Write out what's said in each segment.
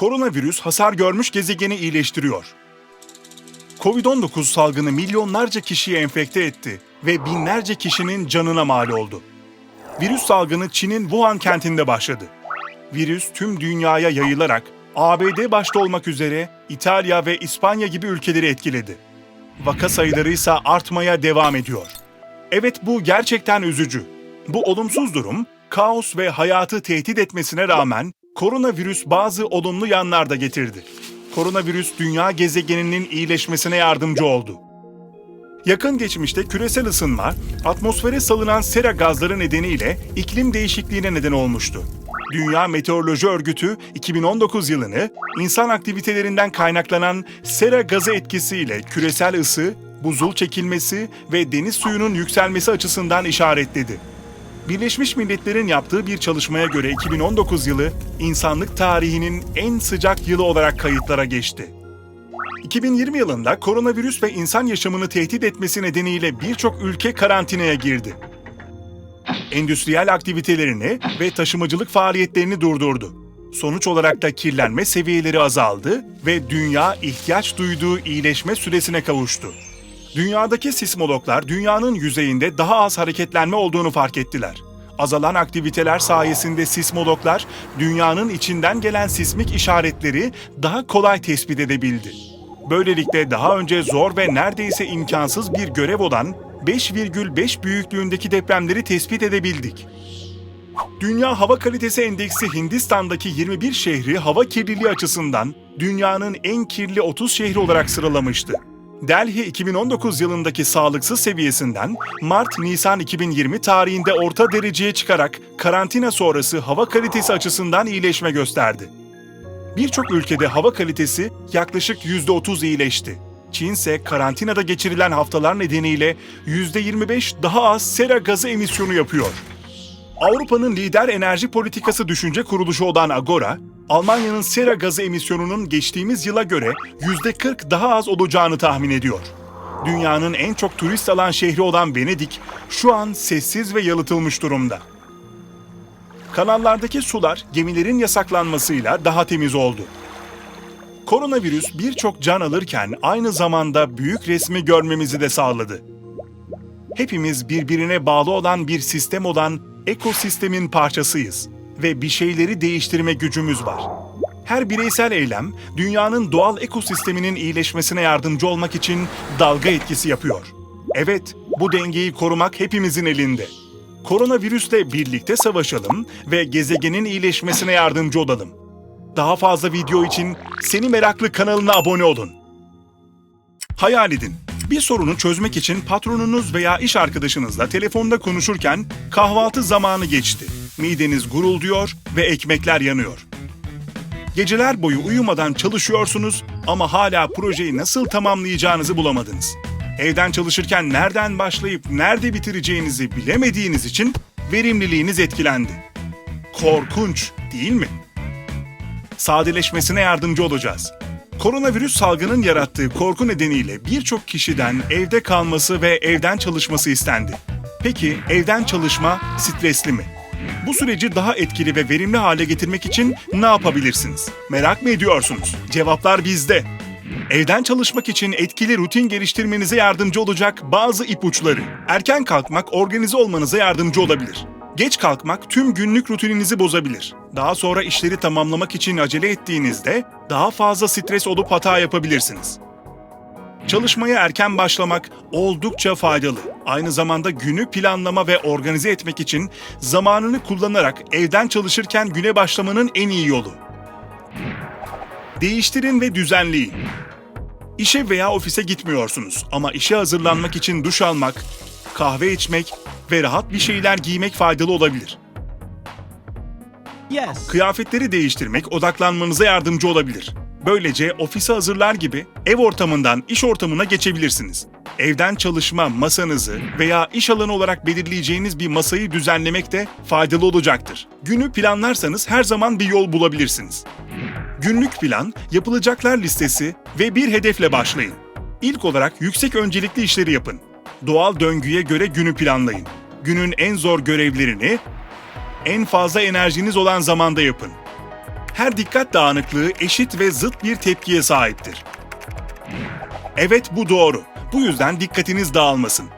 Koronavirüs hasar görmüş gezegeni iyileştiriyor. Covid-19 salgını milyonlarca kişiyi enfekte etti ve binlerce kişinin canına mal oldu. Virüs salgını Çin'in Wuhan kentinde başladı. Virüs tüm dünyaya yayılarak ABD başta olmak üzere İtalya ve İspanya gibi ülkeleri etkiledi. Vaka sayıları ise artmaya devam ediyor. Evet bu gerçekten üzücü. Bu olumsuz durum kaos ve hayatı tehdit etmesine rağmen koronavirüs bazı olumlu yanlar da getirdi. Koronavirüs dünya gezegeninin iyileşmesine yardımcı oldu. Yakın geçmişte küresel ısınma, atmosfere salınan sera gazları nedeniyle iklim değişikliğine neden olmuştu. Dünya Meteoroloji Örgütü 2019 yılını insan aktivitelerinden kaynaklanan sera gazı etkisiyle küresel ısı, buzul çekilmesi ve deniz suyunun yükselmesi açısından işaretledi. Birleşmiş Milletler'in yaptığı bir çalışmaya göre 2019 yılı insanlık tarihinin en sıcak yılı olarak kayıtlara geçti. 2020 yılında koronavirüs ve insan yaşamını tehdit etmesi nedeniyle birçok ülke karantinaya girdi. Endüstriyel aktivitelerini ve taşımacılık faaliyetlerini durdurdu. Sonuç olarak da kirlenme seviyeleri azaldı ve dünya ihtiyaç duyduğu iyileşme süresine kavuştu. Dünyadaki sismologlar dünyanın yüzeyinde daha az hareketlenme olduğunu fark ettiler. Azalan aktiviteler sayesinde sismologlar dünyanın içinden gelen sismik işaretleri daha kolay tespit edebildi. Böylelikle daha önce zor ve neredeyse imkansız bir görev olan 5,5 büyüklüğündeki depremleri tespit edebildik. Dünya Hava Kalitesi Endeksi Hindistan'daki 21 şehri hava kirliliği açısından dünyanın en kirli 30 şehri olarak sıralamıştı. Delhi 2019 yılındaki sağlıksız seviyesinden Mart-Nisan 2020 tarihinde orta dereceye çıkarak karantina sonrası hava kalitesi açısından iyileşme gösterdi. Birçok ülkede hava kalitesi yaklaşık %30 iyileşti. Çin ise karantinada geçirilen haftalar nedeniyle %25 daha az sera gazı emisyonu yapıyor. Avrupa'nın lider enerji politikası düşünce kuruluşu olan Agora, Almanya'nın sera gazı emisyonunun geçtiğimiz yıla göre %40 daha az olacağını tahmin ediyor. Dünyanın en çok turist alan şehri olan Venedik şu an sessiz ve yalıtılmış durumda. Kanallardaki sular gemilerin yasaklanmasıyla daha temiz oldu. Koronavirüs birçok can alırken aynı zamanda büyük resmi görmemizi de sağladı. Hepimiz birbirine bağlı olan bir sistem olan ekosistemin parçasıyız ve bir şeyleri değiştirme gücümüz var. Her bireysel eylem dünyanın doğal ekosisteminin iyileşmesine yardımcı olmak için dalga etkisi yapıyor. Evet, bu dengeyi korumak hepimizin elinde. Koronavirüsle birlikte savaşalım ve gezegenin iyileşmesine yardımcı olalım. Daha fazla video için Seni Meraklı kanalına abone olun. Hayal edin. Bir sorunu çözmek için patronunuz veya iş arkadaşınızla telefonda konuşurken kahvaltı zamanı geçti. Mideniz gurulduyor ve ekmekler yanıyor. Geceler boyu uyumadan çalışıyorsunuz ama hala projeyi nasıl tamamlayacağınızı bulamadınız. Evden çalışırken nereden başlayıp nerede bitireceğinizi bilemediğiniz için verimliliğiniz etkilendi. Korkunç, değil mi? sadeleşmesine yardımcı olacağız. Koronavirüs salgının yarattığı korku nedeniyle birçok kişiden evde kalması ve evden çalışması istendi. Peki evden çalışma stresli mi? Bu süreci daha etkili ve verimli hale getirmek için ne yapabilirsiniz? Merak mı ediyorsunuz? Cevaplar bizde. Evden çalışmak için etkili rutin geliştirmenize yardımcı olacak bazı ipuçları. Erken kalkmak organize olmanıza yardımcı olabilir. Geç kalkmak tüm günlük rutininizi bozabilir. Daha sonra işleri tamamlamak için acele ettiğinizde daha fazla stres olup hata yapabilirsiniz. Çalışmaya erken başlamak oldukça faydalı. Aynı zamanda günü planlama ve organize etmek için zamanını kullanarak evden çalışırken güne başlamanın en iyi yolu. Değiştirin ve düzenleyin. İşe veya ofise gitmiyorsunuz ama işe hazırlanmak için duş almak, kahve içmek ve rahat bir şeyler giymek faydalı olabilir. Yes. Kıyafetleri değiştirmek odaklanmanıza yardımcı olabilir. Böylece ofise hazırlar gibi ev ortamından iş ortamına geçebilirsiniz. Evden çalışma masanızı veya iş alanı olarak belirleyeceğiniz bir masayı düzenlemek de faydalı olacaktır. Günü planlarsanız her zaman bir yol bulabilirsiniz. Günlük plan, yapılacaklar listesi ve bir hedefle başlayın. İlk olarak yüksek öncelikli işleri yapın. Doğal döngüye göre günü planlayın. Günün en zor görevlerini en fazla enerjiniz olan zamanda yapın. Her dikkat dağınıklığı eşit ve zıt bir tepkiye sahiptir. Evet bu doğru. Bu yüzden dikkatiniz dağılmasın.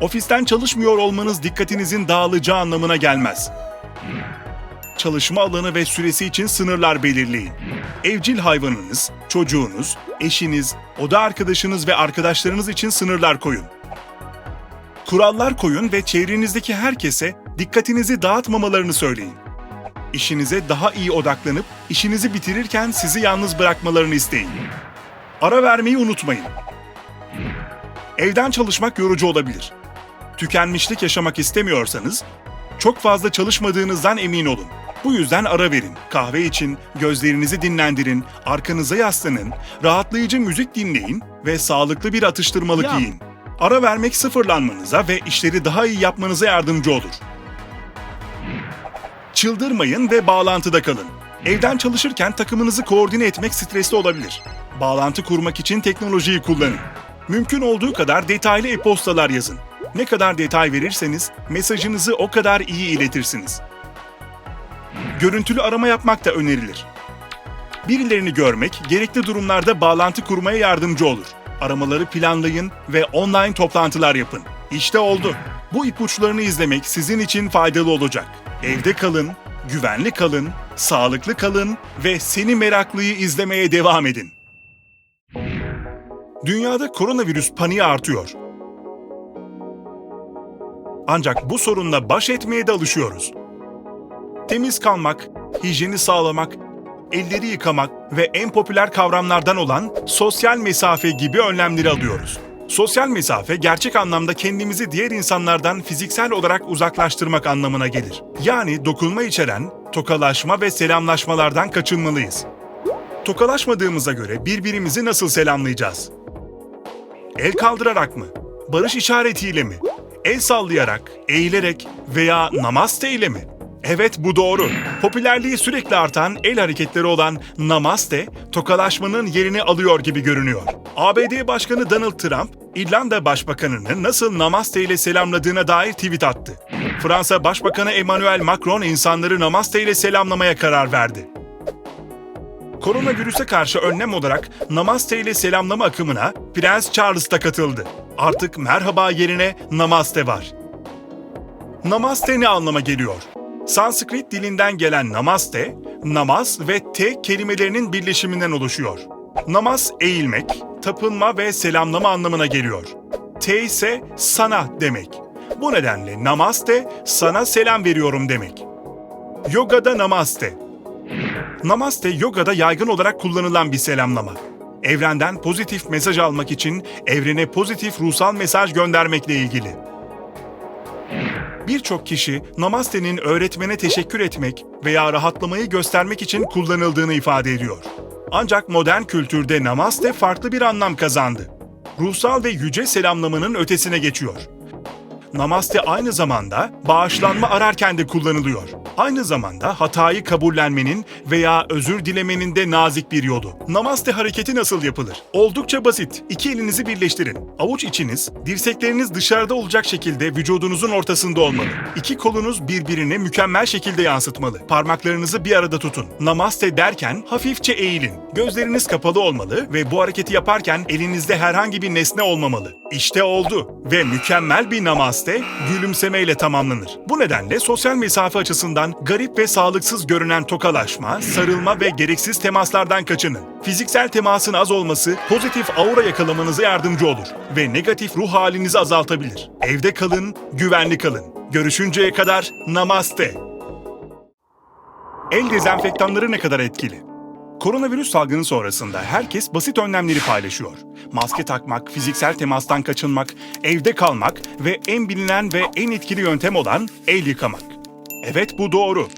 Ofisten çalışmıyor olmanız dikkatinizin dağılacağı anlamına gelmez. Çalışma alanı ve süresi için sınırlar belirleyin. Evcil hayvanınız, çocuğunuz, eşiniz, oda arkadaşınız ve arkadaşlarınız için sınırlar koyun. Kurallar koyun ve çevrenizdeki herkese dikkatinizi dağıtmamalarını söyleyin. İşinize daha iyi odaklanıp işinizi bitirirken sizi yalnız bırakmalarını isteyin. Ara vermeyi unutmayın. Evden çalışmak yorucu olabilir. Tükenmişlik yaşamak istemiyorsanız, çok fazla çalışmadığınızdan emin olun. Bu yüzden ara verin, kahve için, gözlerinizi dinlendirin, arkanıza yaslanın, rahatlayıcı müzik dinleyin ve sağlıklı bir atıştırmalık Ya. yiyin. Ara vermek sıfırlanmanıza ve işleri daha iyi yapmanıza yardımcı olur. Çıldırmayın ve bağlantıda kalın. Evden çalışırken takımınızı koordine etmek stresli olabilir. Bağlantı kurmak için teknolojiyi kullanın. Mümkün olduğu kadar detaylı e-postalar yazın. Ne kadar detay verirseniz mesajınızı o kadar iyi iletirsiniz. Görüntülü arama yapmak da önerilir. Birilerini görmek gerekli durumlarda bağlantı kurmaya yardımcı olur. Aramaları planlayın ve online toplantılar yapın. İşte oldu. Bu ipuçlarını izlemek sizin için faydalı olacak. Evde kalın, güvenli kalın, sağlıklı kalın ve seni meraklıyı izlemeye devam edin. Dünyada koronavirüs paniği artıyor. Ancak bu sorunla baş etmeye de alışıyoruz. Temiz kalmak, hijyeni sağlamak, elleri yıkamak ve en popüler kavramlardan olan sosyal mesafe gibi önlemleri alıyoruz. Sosyal mesafe gerçek anlamda kendimizi diğer insanlardan fiziksel olarak uzaklaştırmak anlamına gelir. Yani dokunma içeren, tokalaşma ve selamlaşmalardan kaçınmalıyız. Tokalaşmadığımıza göre birbirimizi nasıl selamlayacağız? El kaldırarak mı? Barış işaretiyle mi? El sallayarak, eğilerek veya namaste ile mi? Evet bu doğru. Popülerliği sürekli artan el hareketleri olan namaste, tokalaşmanın yerini alıyor gibi görünüyor. ABD Başkanı Donald Trump, İrlanda Başbakanını nasıl namaste ile selamladığına dair tweet attı. Fransa Başbakanı Emmanuel Macron insanları namaste ile selamlamaya karar verdi. Koronavirüse karşı önlem olarak Namaste ile selamlama akımına Prens Charles da katıldı. Artık merhaba yerine Namaste var. Namaste ne anlama geliyor? Sanskrit dilinden gelen Namaste, namaz ve te kelimelerinin birleşiminden oluşuyor. Namaz eğilmek, tapınma ve selamlama anlamına geliyor. Te ise sana demek. Bu nedenle Namaste sana selam veriyorum demek. Yoga'da Namaste, Namaste yogada yaygın olarak kullanılan bir selamlama. Evrenden pozitif mesaj almak için evrene pozitif ruhsal mesaj göndermekle ilgili. Birçok kişi Namaste'nin öğretmene teşekkür etmek veya rahatlamayı göstermek için kullanıldığını ifade ediyor. Ancak modern kültürde Namaste farklı bir anlam kazandı. Ruhsal ve yüce selamlamanın ötesine geçiyor. Namaste aynı zamanda bağışlanma ararken de kullanılıyor. Aynı zamanda hatayı kabullenmenin veya özür dilemenin de nazik bir yolu. Namaste hareketi nasıl yapılır? Oldukça basit. İki elinizi birleştirin. Avuç içiniz, dirsekleriniz dışarıda olacak şekilde vücudunuzun ortasında olmalı. İki kolunuz birbirine mükemmel şekilde yansıtmalı. Parmaklarınızı bir arada tutun. Namaste derken hafifçe eğilin. Gözleriniz kapalı olmalı ve bu hareketi yaparken elinizde herhangi bir nesne olmamalı. İşte oldu ve mükemmel bir namaste gülümsemeyle tamamlanır. Bu nedenle sosyal mesafe açısından garip ve sağlıksız görünen tokalaşma, sarılma ve gereksiz temaslardan kaçının. Fiziksel temasın az olması pozitif aura yakalamanıza yardımcı olur ve negatif ruh halinizi azaltabilir. Evde kalın, güvenli kalın. Görüşünceye kadar namaste. El dezenfektanları ne kadar etkili? Koronavirüs salgını sonrasında herkes basit önlemleri paylaşıyor. Maske takmak, fiziksel temastan kaçınmak, evde kalmak ve en bilinen ve en etkili yöntem olan el yıkamak. Evet bu doğru.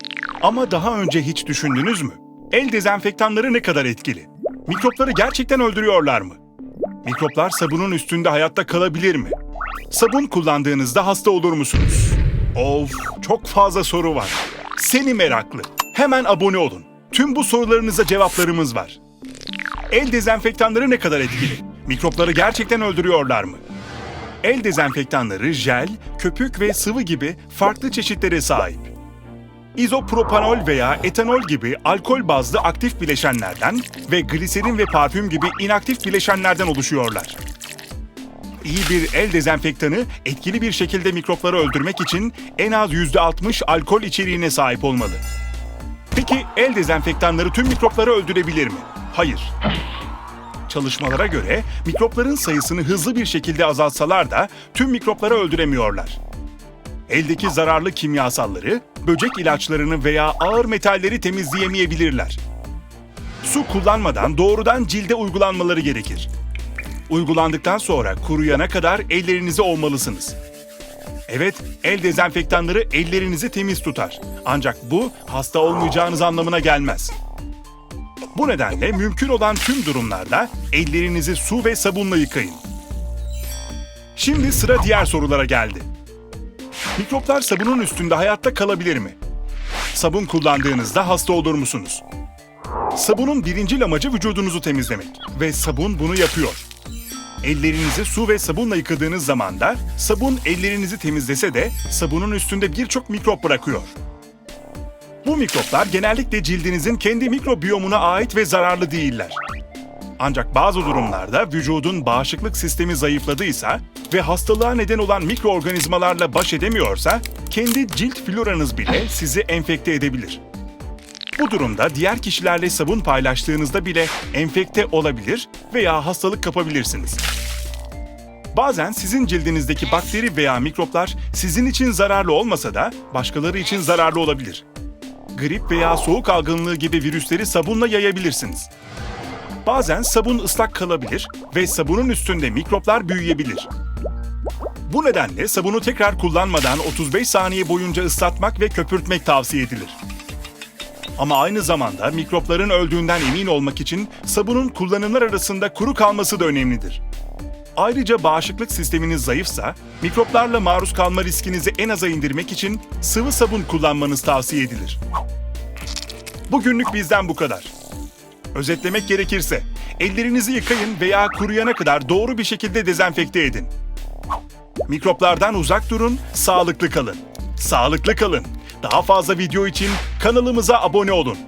Ama daha önce hiç düşündünüz mü? El dezenfektanları ne kadar etkili? Mikropları gerçekten öldürüyorlar mı? Mikroplar sabunun üstünde hayatta kalabilir mi? Sabun kullandığınızda hasta olur musunuz? Of, çok fazla soru var. Seni meraklı. Hemen abone olun. Tüm bu sorularınıza cevaplarımız var. El dezenfektanları ne kadar etkili? Mikropları gerçekten öldürüyorlar mı? El dezenfektanları jel, köpük ve sıvı gibi farklı çeşitlere sahip. İzopropanol veya etanol gibi alkol bazlı aktif bileşenlerden ve gliserin ve parfüm gibi inaktif bileşenlerden oluşuyorlar. İyi bir el dezenfektanı etkili bir şekilde mikropları öldürmek için en az %60 alkol içeriğine sahip olmalı. Peki el dezenfektanları tüm mikropları öldürebilir mi? Hayır. Çalışmalara göre mikropların sayısını hızlı bir şekilde azaltsalar da tüm mikropları öldüremiyorlar. Eldeki zararlı kimyasalları, böcek ilaçlarını veya ağır metalleri temizleyemeyebilirler. Su kullanmadan doğrudan cilde uygulanmaları gerekir. Uygulandıktan sonra kuruyana kadar ellerinizi ovmalısınız. Evet, el dezenfektanları ellerinizi temiz tutar. Ancak bu hasta olmayacağınız anlamına gelmez. Bu nedenle mümkün olan tüm durumlarda ellerinizi su ve sabunla yıkayın. Şimdi sıra diğer sorulara geldi. Mikroplar sabunun üstünde hayatta kalabilir mi? Sabun kullandığınızda hasta olur musunuz? Sabunun birinci amacı vücudunuzu temizlemek ve sabun bunu yapıyor. Ellerinizi su ve sabunla yıkadığınız zaman da sabun ellerinizi temizlese de sabunun üstünde birçok mikrop bırakıyor. Bu mikroplar genellikle cildinizin kendi mikrobiyomuna ait ve zararlı değiller. Ancak bazı durumlarda vücudun bağışıklık sistemi zayıfladıysa ve hastalığa neden olan mikroorganizmalarla baş edemiyorsa, kendi cilt floranız bile sizi enfekte edebilir. Bu durumda diğer kişilerle sabun paylaştığınızda bile enfekte olabilir veya hastalık kapabilirsiniz. Bazen sizin cildinizdeki bakteri veya mikroplar sizin için zararlı olmasa da başkaları için zararlı olabilir. Grip veya soğuk algınlığı gibi virüsleri sabunla yayabilirsiniz. Bazen sabun ıslak kalabilir ve sabunun üstünde mikroplar büyüyebilir. Bu nedenle sabunu tekrar kullanmadan 35 saniye boyunca ıslatmak ve köpürtmek tavsiye edilir. Ama aynı zamanda mikropların öldüğünden emin olmak için sabunun kullanımlar arasında kuru kalması da önemlidir. Ayrıca bağışıklık sisteminiz zayıfsa, mikroplarla maruz kalma riskinizi en aza indirmek için sıvı sabun kullanmanız tavsiye edilir. Bugünlük bizden bu kadar. Özetlemek gerekirse, ellerinizi yıkayın veya kuruyana kadar doğru bir şekilde dezenfekte edin. Mikroplardan uzak durun, sağlıklı kalın. Sağlıklı kalın. Daha fazla video için kanalımıza abone olun.